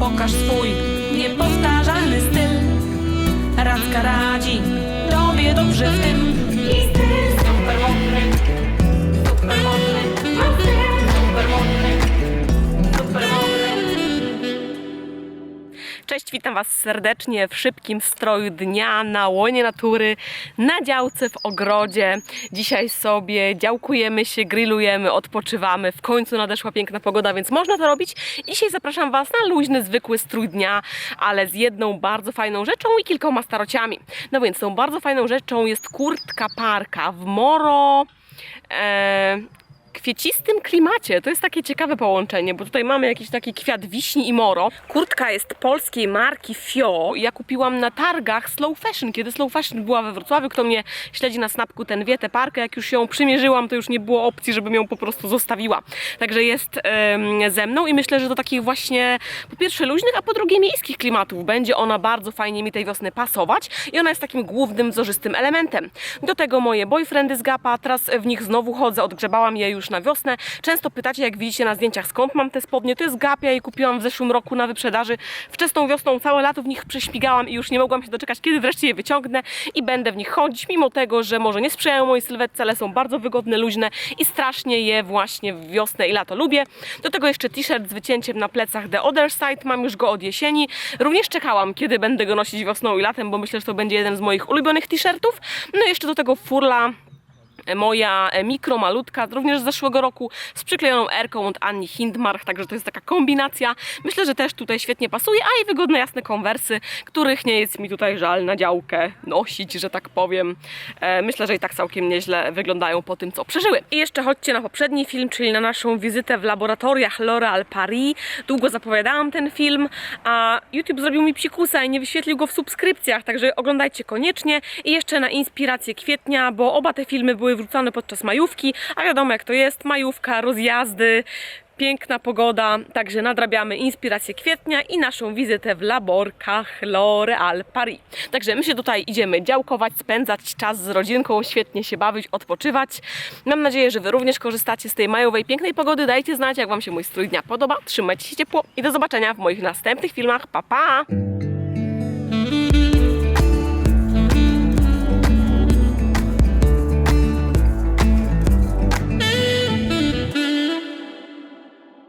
pokaż swój niepowtarzalny styl. Radzka radzi tobie dobrze w tym. Cześć, witam Was serdecznie w szybkim stroju dnia na łonie natury, na działce w ogrodzie. Dzisiaj sobie działkujemy się, grillujemy, odpoczywamy. W końcu nadeszła piękna pogoda, więc można to robić. Dzisiaj zapraszam Was na luźny, zwykły strój dnia, ale z jedną bardzo fajną rzeczą i kilkoma starociami. No więc tą bardzo fajną rzeczą jest kurtka parka w moro... E, kwiecistym klimacie. To jest takie ciekawe połączenie, bo tutaj mamy jakiś taki kwiat wiśni i moro. Kurtka jest polskiej marki Fio. Ja kupiłam na targach Slow Fashion, kiedy Slow Fashion była we Wrocławiu. Kto mnie śledzi na snapku, ten wie tę parkę. Jak już ją przymierzyłam, to już nie było opcji, żebym ją po prostu zostawiła. Także jest em, ze mną i myślę, że do takich właśnie po pierwsze luźnych, a po drugie miejskich klimatów będzie ona bardzo fajnie mi tej wiosny pasować i ona jest takim głównym, wzorzystym elementem. Do tego moje boyfriendy z Gapa, teraz w nich znowu chodzę, odgrzebałam je już na wiosnę. Często pytacie, jak widzicie na zdjęciach, skąd mam te spodnie. To jest Gap, ja je kupiłam w zeszłym roku na wyprzedaży. Wczesną wiosną całe lato w nich prześmigałam i już nie mogłam się doczekać, kiedy wreszcie je wyciągnę i będę w nich chodzić, mimo tego, że może nie sprzyjają mojej sylwetce, ale są bardzo wygodne, luźne i strasznie je właśnie w wiosnę i lato lubię. Do tego jeszcze t-shirt z wycięciem na plecach The Other Side, mam już go od jesieni. Również czekałam, kiedy będę go nosić wiosną i latem, bo myślę, że to będzie jeden z moich ulubionych t-shirtów. No i jeszcze do tego furla moja e, mikro, malutka, również z zeszłego roku, z przyklejoną erką od Anni Hindmark, także to jest taka kombinacja. Myślę, że też tutaj świetnie pasuje, a i wygodne jasne konwersy, których nie jest mi tutaj żal na działkę nosić, że tak powiem. E, Myślę, że i tak całkiem nieźle wyglądają po tym, co przeżyły. I jeszcze chodźcie na poprzedni film, czyli na naszą wizytę w laboratoriach L'Oréal Paris. Długo zapowiadałam ten film, a YouTube zrobił mi psikusa i nie wyświetlił go w subskrypcjach, także oglądajcie koniecznie. I jeszcze na inspirację kwietnia, bo oba te filmy były wrzucone podczas majówki, a wiadomo jak to jest, majówka, rozjazdy, piękna pogoda, także nadrabiamy inspirację kwietnia i naszą wizytę w laborkach L'Oréal Paris. Także my się tutaj idziemy działkować, spędzać czas z rodzinką, świetnie się bawić, odpoczywać. Mam nadzieję, że Wy również korzystacie z tej majowej pięknej pogody. Dajcie znać, jak Wam się mój strój dnia podoba. Trzymajcie się ciepło i do zobaczenia w moich następnych filmach. Pa, pa!